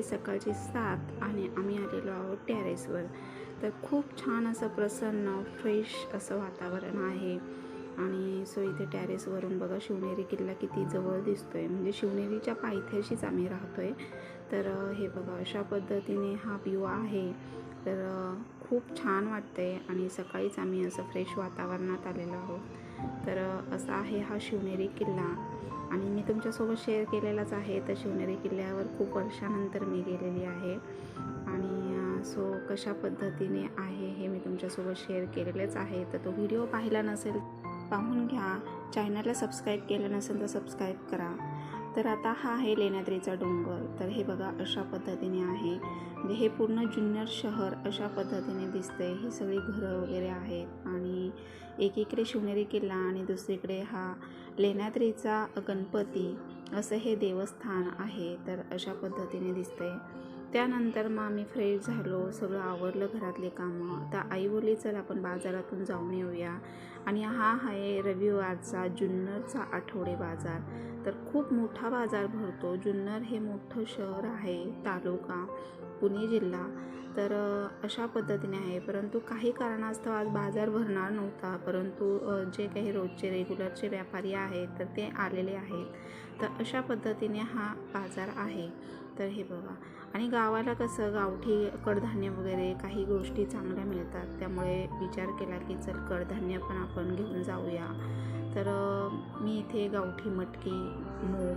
आहे सकाळची सात आणि आम्ही आलेलो आहोत टेरेसवर तर खूप छान असं प्रसन्न फ्रेश असं वातावरण आहे. आणि सो इथे टॅरेसवरून बघा शिवनेरी किल्ला किती जवळ दिसतो आहे म्हणजे शिवनेरीच्या पायथ्याशीच आम्ही राहतो आहे तर हे बघा अशा पद्धतीने हा व्ह्यू आहे. तर खूप छान वाटतंय आणि सकाळीच आम्ही असं फ्रेश वातावरणात आलेलो आहोत. तर असा आहे हा शिवनेरी किल्ला. आणि मी तुमच्यासोबत शेअर केलेलाच आहे. तर शिवनेरी किल्ल्यावर खूप वर्षानंतर मी गेलेली आहे. आणि सो कशा पद्धतीने आहे हे मी तुमच्यासोबत शेअर केलेलेच आहे. तर तो व्हिडिओ पाहिला नसेल पाहून घ्या. चॅनलला सबस्क्राईब केलं नसेल तर सबस्क्राईब करा. तर आता हा आहे लेण्याद्रीचा डोंगर. तर हे बघा अशा पद्धतीने आहे. म्हणजे हे पूर्ण जुन्नर शहर अशा पद्धतीने दिसते ही सगळी घरं वगैरे आहेत. आणि एकीकडे शिवनेरी किल्ला आणि दुसरीकडे हा लेण्याद्रीचा गणपती असं हे देवस्थान आहे तर अशा पद्धतीने दिसतंय. त्यानंतर मग आम्ही फ्रेश झालो सगळं आवरलं घरातले कामं. तर आई बोलली चल आपण बाजारातून जाऊन येऊया. आणि हा आहे रविवारचा जुन्नरचा आठवडे बाजार. तर खूप मोठा बाजार भरतो. जुन्नर हे मोठं शहर आहे तालुका. पुणे जिल्हा. तर अशा पद्धतीने आहे. परंतु काही कारणास्तव आज बाजार भरणार नव्हता. परंतु जे काही रोजचे रेग्युलरचे व्यापारी आहेत तर ते आलेले आहेत. तर अशा पद्धतीने हा बाजार आहे. तर हे बघा. आणि गावाला कसं गावठी कडधान्य वगैरे काही गोष्टी चांगल्या मिळतात. त्यामुळे विचार केला की चल कडधान्य पण आपण घेऊन जाऊया. तर मी इथे गावठी मटकी मूग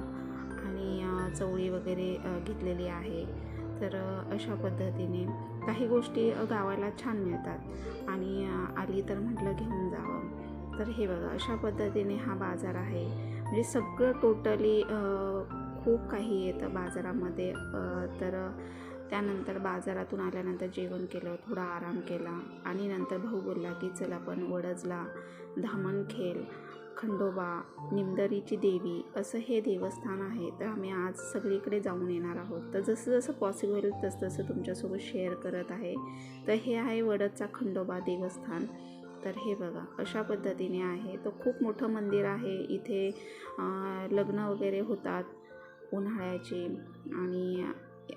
आणि चवळी वगैरे घेतलेली आहे. तर अशा पद्धतीने काही गोष्टी गावाला छान मिळतात. आणि आली तर म्हटलं घेऊन जावं. तर हे बघा अशा पद्धतीने हा बाजार आहे. म्हणजे सगळं टोटली खूप काही येतं बाजारामध्ये. तर त्यानंतर बाजारातून आल्यानंतर जेवण केलं थोडा आराम केला. आणि नंतर भाऊ बोलला की चल आपण वडजला धामण खेल खंडोबा निमदरीची देवी असं हे देवस्थान आहे. तर आम्ही आज सगळीकडे जाऊन येणार आहोत. तर जसं जसं पॉसिबल तसं तसं तुमच्यासोबत शेअर करत आहे. तर हे आहे वडदचा खंडोबा देवस्थान. तर हे बघा अशा पद्धतीने आहे. तर खूप मोठं मंदिर आहे. इथे लग्न वगैरे होतात उन्हाळ्याचे आणि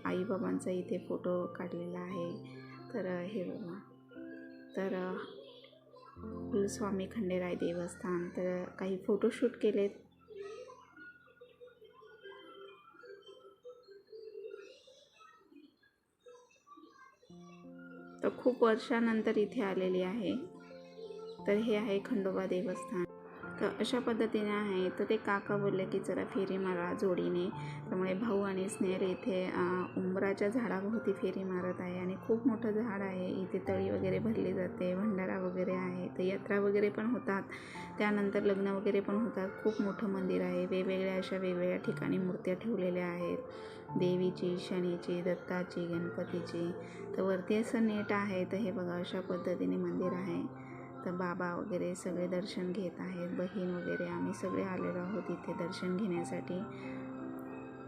आईबाबांचा इथे फोटो काढलेला आहे. तर हे बघा. तर कुलस्वामी खंडेराय देवस्थान तर काही फोटोशूट केलेत. तर खूप वर्षानंतर इथे आलेली आहे. तर हे आहे खंडोबा देवस्थान. तर अशा पद्धतीने आहे. तर ते काका बोलले की जरा फेरी मारा जोडीने. त्यामुळे भाऊ आणि स्नेहर इथे उंबराच्या झाडाभोवती फेरी मारत आहे आणि खूप मोठं झाड आहे. इथे तळी वगैरे भरली जाते भंडारा वगैरे आहे. तर यात्रा वगैरे पण होतात. त्यानंतर लग्न वगैरे पण होतात. खूप मोठं मंदिर आहे. वेगवेगळ्या अशा वेगवेगळ्या ठिकाणी मूर्त्या ठेवलेल्या आहेत. देवीची शनीची दत्ताची गणपतीची. तर वरती असं नेट आहे. तर हे बघा अशा पद्धतीने मंदिर आहे. आता बाबा वगैरे सगळे दर्शन घेत आहेत. बहीण वगैरे आम्ही सगळे आलेलो आहोत इथे दर्शन घेण्यासाठी.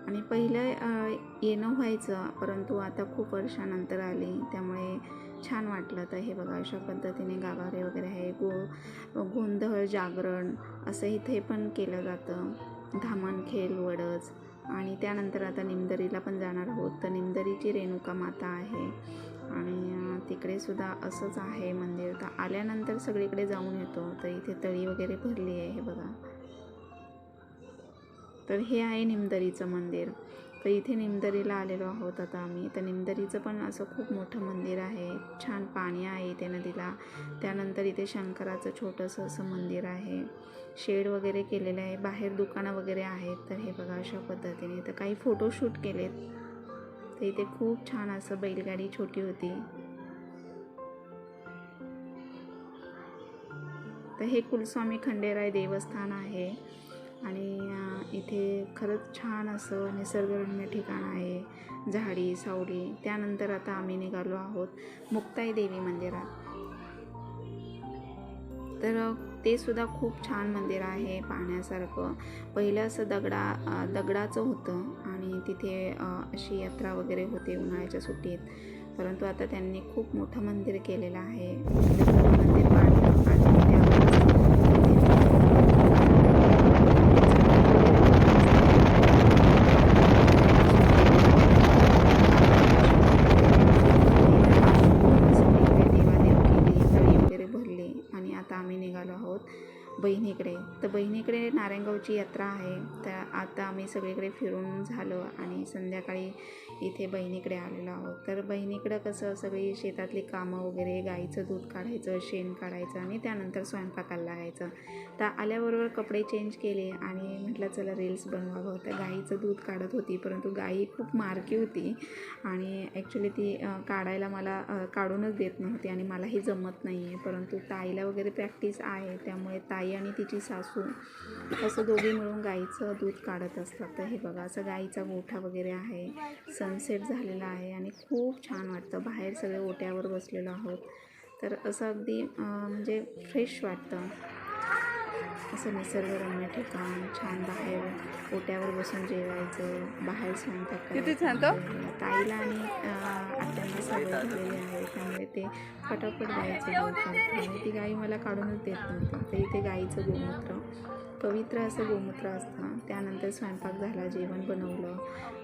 आणि पहिलं येणं व्हायचं परंतु आता खूप वर्षानंतर आली. त्यामुळे छान वाटलं तर हे बघा अशा पद्धतीने गाभारे वगैरे आहे. गो गोंधळ जागरण असं इथे पण केलं जातं. धामणखेल वडच. आणि त्यानंतर आता निमदरीला पण जाणार आहोत. तर निमदरीची रेणुका माता आहे. आणि तिकडे सुद्धा असंच आहे मंदिर. तर आल्यानंतर सगळीकडे जाऊन येतो. तर इथे तळी वगैरे भरली आहे हे बघा. तर हे आहे निमदरीचं मंदिर. तर इथे निमदरीला आलेलो आहोत आता आम्ही. तर निमदरीचं पण असं खूप मोठं मंदिर आहे. छान पाणी आहे इथे नदीला. त्यानंतर इथे शंकराचं छोटंसं असं मंदिर आहे. शेड वगैरे केलेलं आहे. बाहेर दुकानं वगैरे आहेत. तर हे बघा अशा पद्धतीने. तर काही फोटोशूट केलेत. तर इथे खूप छान असं बैलगाडी छोटी होती. तर हे कुलस्वामी खंडेराय देवस्थान आहे. आणि इथे खरंच छान असं निसर्गरम्य ठिकाण आहे. झाडी सावली. त्यानंतर आता आम्ही निघालो आहोत मुक्ताई देवी मंदिरात. तर ते सुद्धा खूप छान मंदिर आहे पाहण्यासारखं. पहिलं असं दगडा दगडाचं होतं आणि तिथे अशी यात्रा वगैरे होते उन्हाळ्याच्या सुट्टीत. परंतु आता त्यांनी खूप मोठं मंदिर केलेलं आहे. मंदिर पाडलं बहिणीकडे. तर बहिणीकडे नारायणगावची यात्रा आहे. तर आता आम्ही सगळीकडे फिरून झालो आणि संध्याकाळी इथे बहिणीकडे आलेलो आहोत. तर बहिणीकडं कसं सगळी शेतातली कामं वगैरे गाईचं दूध काढायचं शेण काढायचं आणि त्यानंतर स्वयंपाकाला लागायचं. तर आल्याबरोबर कपडे चेंज केले आणि म्हटलं चला रील्स बनवावं. तर गाईचं दूध काढत होती परंतु गाई खूप मारकी होती आणि ॲक्च्युली ती काढायला मला काढूनच देत नव्हती आणि मलाही जमत नाही आहे परंतु ताईला वगैरे प्रॅक्टिस आहे त्यामुळे ताई आणि तिची सासू असं दोघी मिळून गाईचं दूध काढत असतात. तर हे बघा असं गाईचा गोठा वगैरे आहे. स सनसेट झालेला आहे आणि खूप छान वाटतं. बाहेर सगळे ओट्यावर बसलेलो आहोत. तर असं अगदी म्हणजे फ्रेश वाटतं. असं निसर्गरम्य ठिकाण छान बाहेर ओट्यावर बसून जेवायचं बाहेर स्वयंपाक करायचा. ताईला आणि आत्यांना सवय झालेली आहे. त्यामुळे ते दूध काढतात आणि ती गाई मला काढूनच देत नव्हतं. तर इथे गाईचं गोमूत्र पवित्र असं गोमूत्र असतं. त्यानंतर स्वयंपाक झाला जेवण बनवलं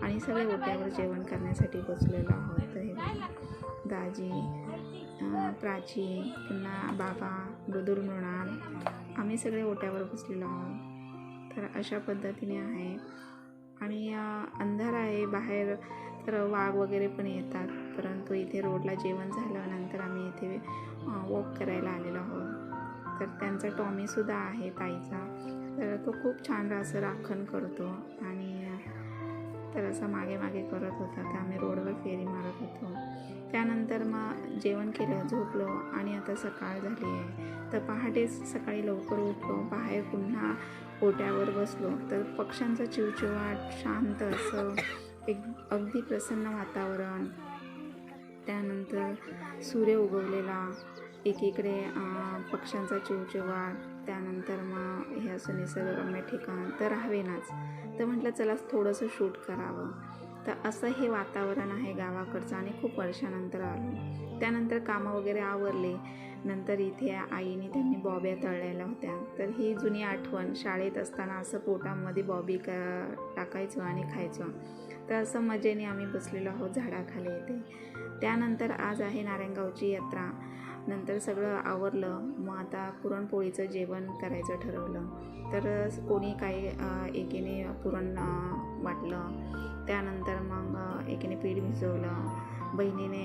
आणि सगळे ओट्यावर जेवण करण्यासाठी बसलेलो आहोत. हे. दाजी प्राची पुन्हा बाबा मृदुल मृणाल आम्ही सगळे ओट्यावर बसलेलो आहोत. तर अशा पद्धतीने आहे. आणि अंधार आहे बाहेर तर वाघ वगैरे पण येतात. परंतु इथे रोडला जेवण झालं नंतर आम्ही इथे वॉक करायला आलेलो आहोत. तर त्यांचा टॉमीसुद्धा आहे ताईचा. तर तो खूप छान असं राखण करतो. आणि तर असं मागे मागे करत होता. तर आम्ही रोडवर फेरी मारत होतो. त्यानंतर मग जेवण केलं झोपलो आणि आता सकाळ झाली आहे. तर पहाटेच सकाळी लवकर उठलो बाहेर पुन्हा ओट्यावर बसलो. तर पक्ष्यांचा चिवचिवाट शांत असं एक अगदी प्रसन्न वातावरण. त्यानंतर सूर्य उगवलेला. एकीकडे पक्ष्यांचा चिवचिवाट त्यानंतर मग हे असं निसर्गरम्य ठिकाण तर हवेनाच तर म्हटलं चला थोडंसं शूट करावं. तर असं हे वातावरण आहे गावाकडचं आणि खूप वर्षानंतर आलो. त्यानंतर कामं वगैरे आवरले. नंतर इथे आईने त्यांनी बॉब्या तळलेल्या होत्या. तर ही जुनी आठवण शाळेत असताना असं पोटामध्ये बॉबी का टाकायचो आणि खायचं. तर असं मजेने आम्ही बसलेलो आहोत झाडाखाली इथे. त्यानंतर आज आहे नारायणगावची यात्रा. नंतर सगळं आवरलं. मग आता पुरणपोळीचं जेवण करायचं ठरवलं. तर कोणी काही एकीने पुरण वाटलं. त्यानंतर मग एकीने पीठ भिजवलं. बहिणीने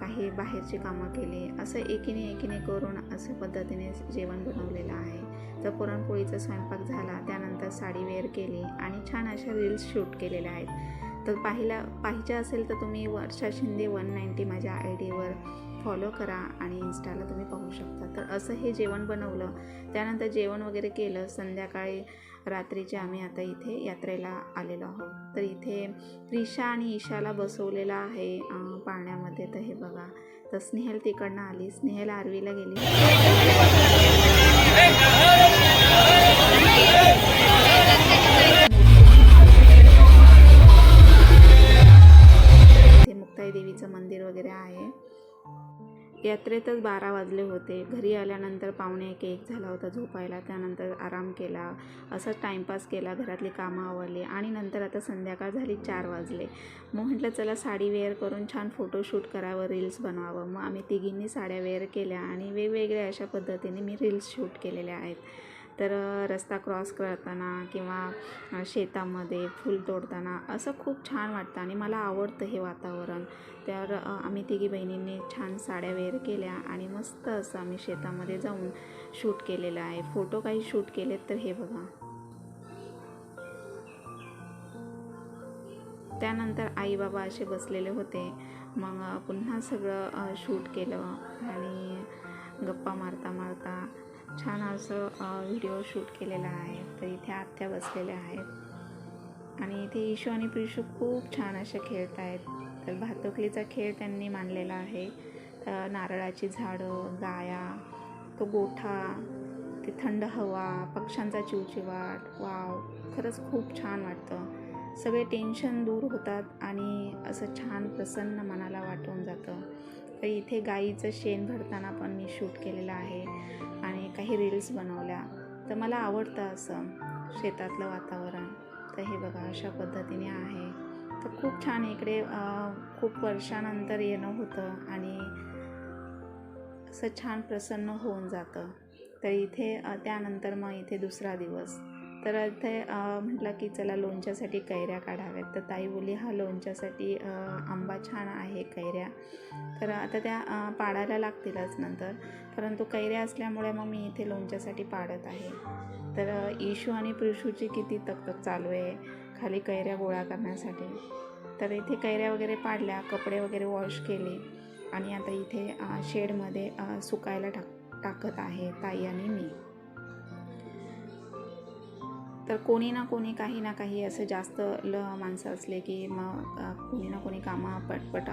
काही बाहेरची कामं केली. असं एकीने एकीने करून असं पद्धतीने जेवण बनवलेलं आहे. तर पुरणपोळीचा स्वयंपाक झाला. त्यानंतर साडी वेअर केली आणि छान अशा रील्स शूट केलेल्या आहेत. तर पाहिला पाहिजे असेल तर तुम्ही वर्षा शिंदे वन नाईन्टी माझ्या आय डीवर फॉलो करा आणि इन्स्टाला तुम्ही पाहू शकता तर असं हे जेवण बनवलं त्यानंतर जेवण वगैरे केलं संध्याकाळी रात्रीचे आम्ही आता इथे यात्रेला आलेलो आहोत तर इथे रिशा आणि ईशाला बसवलेला आहे पाण्यामध्ये पाळण्यामध्ये तर हे बघा तर स्नेहल तिकडनं आली स्नेहल आरवीला गेली देवीचं मंदिर वगैरे आहे. यात्रेतच बारा वाजले होते. घरी आल्यानंतर पावणे एक एक झाला होता झोपायला. त्यानंतर आराम केला. असंच टाईमपास केला. घरातली कामं आवरली. आणि नंतर आता संध्याकाळ झाली चार वाजले. मग म्हटलं चला साडी वेअर करून छान फोटोशूट करावं रील्स बनवावं. मग आम्ही तिघींनी साड्या वेअर केल्या आणि वेगवेगळ्या अशा पद्धतीने मी रील्स शूट केलेल्या आहेत. तर रस्ता क्रॉस करताना किंवा शेतामध्ये फूल तोडताना असं खूप छान वाटतं आणि मला आवडतं हे वातावरण. तर आम्ही तिघी बहिणींनी छान साड्या वेअर केल्या आणि मस्त असं आम्ही शेतामध्ये जाऊन शूट केलेलं आहे. फोटो काही शूट केलेत तर हे बघा. त्यानंतर आई बाबा असे बसलेले होते. मग पुन्हा सगळं शूट केलं आणि गप्पा मारता मारता छान असं व्हिडिओ शूट केलेला आहे. तर इथे आत्या बसलेल्या आहेत. आणि इथे इशू आणि प्रिशू खूप छान असे खेळत आहेत. तर भातुकलीचा खेळ त्यांनी मांडलेला आहे. तर नारळाची झाडं गाया तो गोठा ते थंड हवा पक्ष्यांचा चिवचिवाट. वाव खरंच खूप छान वाटतं. सगळे टेन्शन दूर होतात आणि असं छान प्रसन्न मनाला वाटून जातं. तर इथे गाईचं शेण भरताना पण मी शूट केलेलं आहे. काही रील्स बनवल्या तर मला आवडतं असं शेतातलं वातावरण. तर हे बघा अशा पद्धतीने आहे. तर खूप छान इकडे खूप वर्षानंतर येणं होतं आणि असं छान प्रसन्न होऊन जातं. तर इथे त्यानंतर मग इथे दुसरा दिवस. तर इथे म्हटलं की चला लोणच्यासाठी कैऱ्या काढाव्यात. तर ताई बोली हा लोणच्यासाठी आंबा छान आहे कैऱ्या. तर आता त्या पाडायला लागतीलच नंतर. परंतु कैऱ्या असल्यामुळे मग मी इथे लोणच्यासाठी पाडत आहे. तर इशू आणि प्रिशूची किती तकतक चालू आहे खाली कैऱ्या गोळा करण्यासाठी. तर इथे कैऱ्या वगैरे पाडल्या कपडे वगैरे वॉश केले आणि आता इथे शेडमध्ये सुकायला टाक टाकत आहे ताई आणि मी. तर कोणी ना कोणी काही ना काही असं जास्त ल माणसं असले की मग कोणी ना कोणी कामं पटपट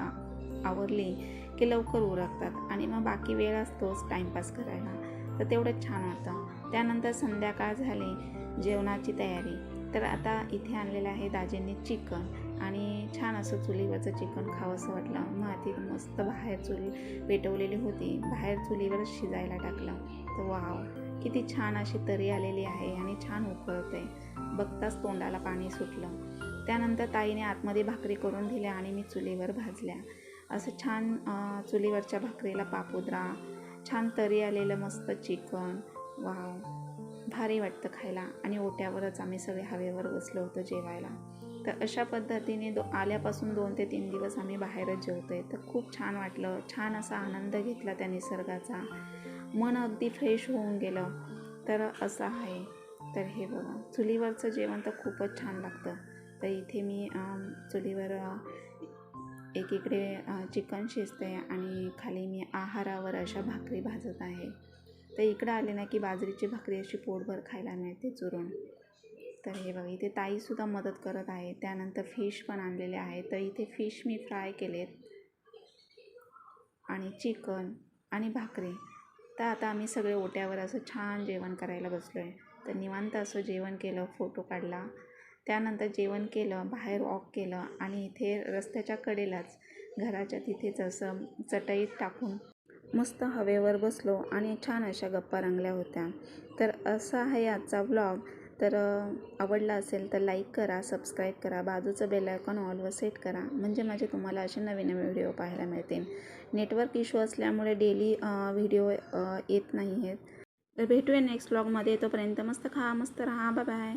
आवरली की लवकर उरकतात. आणि मग बाकी वेळ असतोच टाईमपास करायला. तर तेवढंच छान होतं त्यानंतर संध्याकाळ झाली जेवणाची तयारी. तर आता इथे आणलेलं आहे दाजींनी चिकन. आणि छान असं चुलीवरचं चिकन खावंसं वाटलं. मग ती मस्त बाहेर चुली पेटवलेली होती. बाहेर चुलीवरच शिजायला टाकलं. तर वाव. किती छान अशी तरी आलेली आहे आणि छान उकळते बघताच तोंडाला पाणी सुटलं. त्यानंतर ताईने आतमध्ये भाकरी करून दिल्या आणि मी चुलीवर भाजल्या. असं छान चुलीवरच्या भाकरीला पापुद्रा छान तरी आलेलं मस्त चिकन. वाव. भारी वाटतं खायला. आणि ओट्यावरच आम्ही सगळे हवेवर बसलो होतो जेवायला. तर अशा पद्धतीने दो आल्यापासून दोन ते तीन दिवस आम्ही बाहेरच जेवतोय. तर खूप छान वाटलं. छान असा आनंद घेतला त्या निसर्गाचा. मन अगदी फ्रेश होऊन गेलं. तर असं आहे. तर हे बघा चुलीवरचं जेवण तर खूपच छान लागतं. तर इथे मी चुलीवर एकीकडे चिकन शिजते आणि खाली मी आहारावर अशा भाकरी भाजत आहे. तर इकडं आले ना की बाजरीची भाकरी अशी पोटभर खायला मिळते चुरून. तर हे बघा इथे ताईसुद्धा मदत करत आहे. त्यानंतर फिश पण आणलेले आहे. तर इथे फिश मी फ्राय केलेत. आणि चिकन आणि भाकरी. तर आता आम्ही सगळे ओट्यावर असं छान जेवण करायला बसलो आहे तर निवांत असं जेवण केलं फोटो काढला. त्यानंतर जेवण केलं बाहेर वॉक केलं आणि इथे रस्त्याच्या कडेलाच घराच्या तिथेच असं चटईत टाकून मस्त हवेवर बसलो आणि छान अशा गप्पा रंगल्या होत्या. तर असा आहे आजचा व्लॉग तर आवडला असेल तर लाईक करा सबस्क्राईब करा बाजूचं बेल आयकॉन ऑलवर सेट करा म्हणजे माझे तुम्हाला असे नवीन नवीन व्हिडिओ पाहायला मिळतील. नेटवर्क इश्यू असल्यामुळे डेली व्हिडिओ येत नाही आहेत तर भेटूया नेक्स्ट ब्लॉगमध्ये तोपर्यंत मस्त खा मस्त राहा बाय बाय